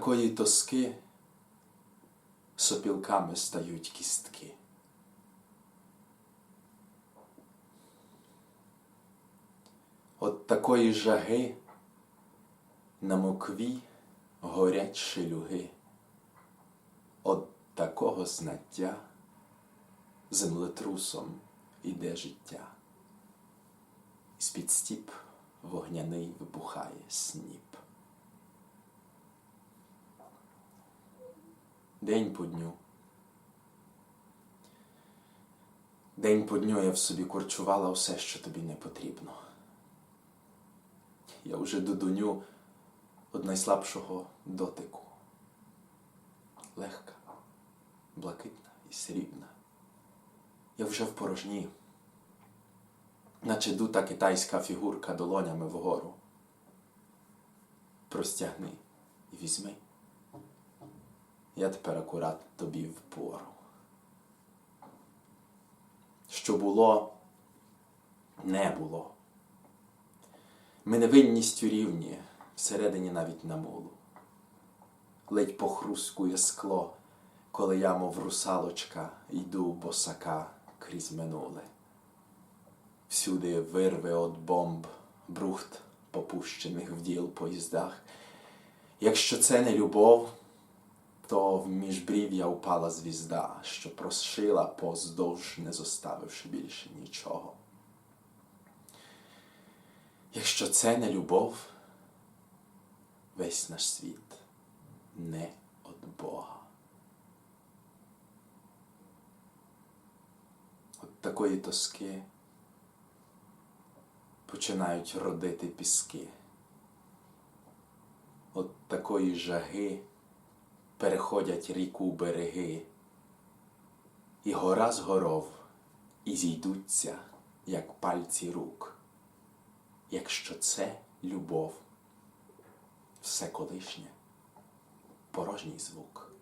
такої тоски сопілками стають кістки. От такої жаги на мокві горять шелюги. От такого знаття землетрусом іде життя. З-під стіп вогняний вибухає сніп. День по дню. День по дню я в собі курчувала все, що тобі не потрібно. Я вже додуню од найслабшого дотику. Легка, блакитна і срібна. Я вже в порожні, наче дута китайська фігурка долонями вгору. Простягни і візьми. Я тепер акурат тобі впору. Що було, не було. Ми невинністю рівні, всередині навіть на мулу. Ледь похрускує скло, коли я, мов русалочка, йду босака крізь минуле. Всюди вирве от бомб, брухт попущених в діл поїздах. Якщо це не любов, то в міжбрів'я упала звізда, що прошила поздовж, не зоставивши більше нічого. Якщо це не любов, весь наш світ не від Бога. От такої тоски починають родити піски. От такої жаги переходять ріку береги, і гора з горов і зійдуться, як пальці рук. Якщо це любов, все колишнє порожній звук.